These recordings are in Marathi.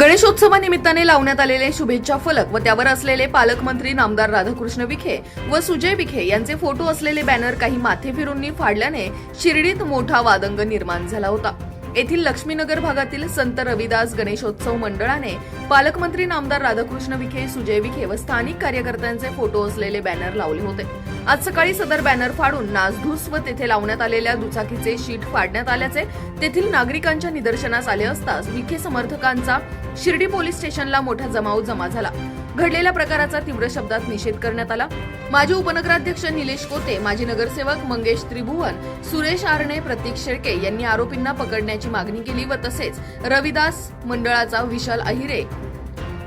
गणेशोत्सवानिमित्ताने लावण्यात आलेले शुभेच्छा फलक व त्यावर असलेले पालकमंत्री नामदार राधाकृष्ण विखे व सुजय विखे यांचे फोटो असलेले बॅनर काही माथेफिरूंनी फाडल्याने शिर्डीत मोठा वादंग निर्माण झाला होता. येथील लक्ष्मीनगर भागातील संत रविदास गणेशोत्सव मंडळाने पालकमंत्री नामदार राधाकृष्ण विखे सुजय विखे व स्थानिक कार्यकर्त्यांचे फोटो असलेले बॅनर लावले होते. आज सकाळी सदर बॅनर फाडून नासधूस व तेथे लावण्यात आलेल्या दुचाकीचे शीट फाडण्यात आल्याचे तेथील नागरिकांच्या निदर्शनास आले असताच विखे समर्थकांचा शिर्डी पोलीस स्टेशनला मोठा जमाव जमा झाला. घडलेल्या प्रकाराचा तीव्र शब्दात निषेध करण्यात आला. माजी उपनगराध्यक्ष निलेश कोते माजी नगरसेवक मंगेश त्रिभुवन सुरेश आरणे प्रतीक शेळके यांनी आरोपींना पकडण्याची मागणी केली व तसेच रविदास मंडळाचा विशाल अहिरे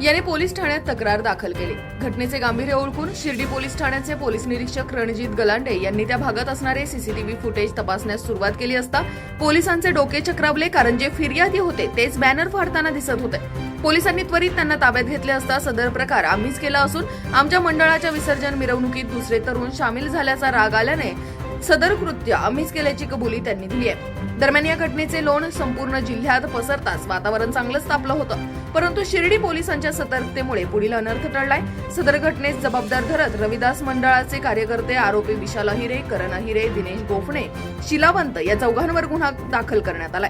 याने पोलीस ठाण्यात तक्रार दाखल केली. घटनेचे गांभीर्य ओळखून शिर्डी पोलीस ठाण्याचे पोलीस निरीक्षक रणजित गलांडे यांनी त्या भागात असणारे सीसीटीव्ही फुटेज तपासण्यास सुरुवात केली असता पोलिसांचे डोके चक्रावले कारण जे फिर्यादी होते तेच बॅनर फाडताना दिसत होते. पोलिसांनी त्वरित त्यांना ताब्यात घेतले असता सदर प्रकार आम्हीच केला असून आमच्या मंडळाच्या विसर्जन मिरवणुकीत दुसरे तरुण सामील झाल्याचा राग आल्याने सदर कृत्य आम्हीच केल्याची कबुली त्यांनी दिली आहे. दरम्यान या घटनेचे लोण संपूर्ण जिल्ह्यात पसरताच वातावरण चांगलंच तापलं होतं. परंतु शिर्डी पोलिसांच्या सतर्कतेमुळे पुढील अनर्थ टळलाय. सदर घटनेस जबाबदार धरत रविदास मंडळाचे कार्यकर्ते आरोपी विशाल अहिरे करण अहिरे दिनेश गोफणे शिलावंत या चौघांवर गुन्हा दाखल करण्यात आलाय.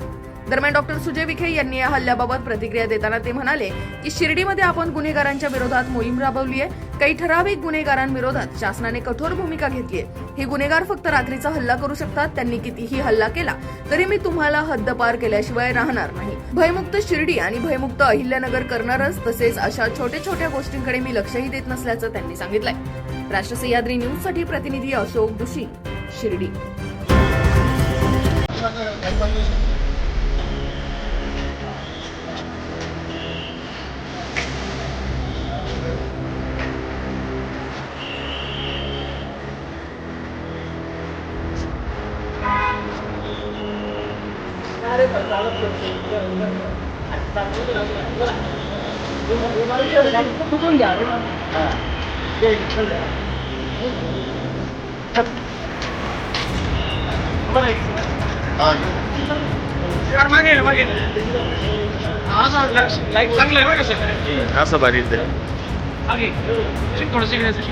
दरम्यान डॉक्टर सुजय विखे यांनी या हल्ल्याबाबत प्रतिक्रिया देताना ते म्हणाले की शिर्डीमध्ये आपण गुन्हेगारांच्या विरोधात मोहीम राबवली आहे काही ठराविक गुन्हेगारांविरोधात शासनाने कठोर भूमिका घेतली आहे हे गुन्हेगार फक्त रात्रीचा हल्ला करू शकतात. त्यांनी कितीही हल्ला केला तरी मी तुम्हाला हद्दपार केल्याशिवाय राहणार नाही. भयमुक्त शिर्डी आणि भयमुक्त अहिल्यानगर करणारच तसेच अशा छोट्या छोट्या गोष्टींकडे मी लक्षही देत नसल्याचं त्यांनी सांगितलंय. राष्ट्र सह्याद्री न्यूजसाठी प्रतिनिधी अशोक दुशी शिर्डी. लाईक चांगलं आहे बरं का सर? असं भारी थोडं शिकण्यासाठी.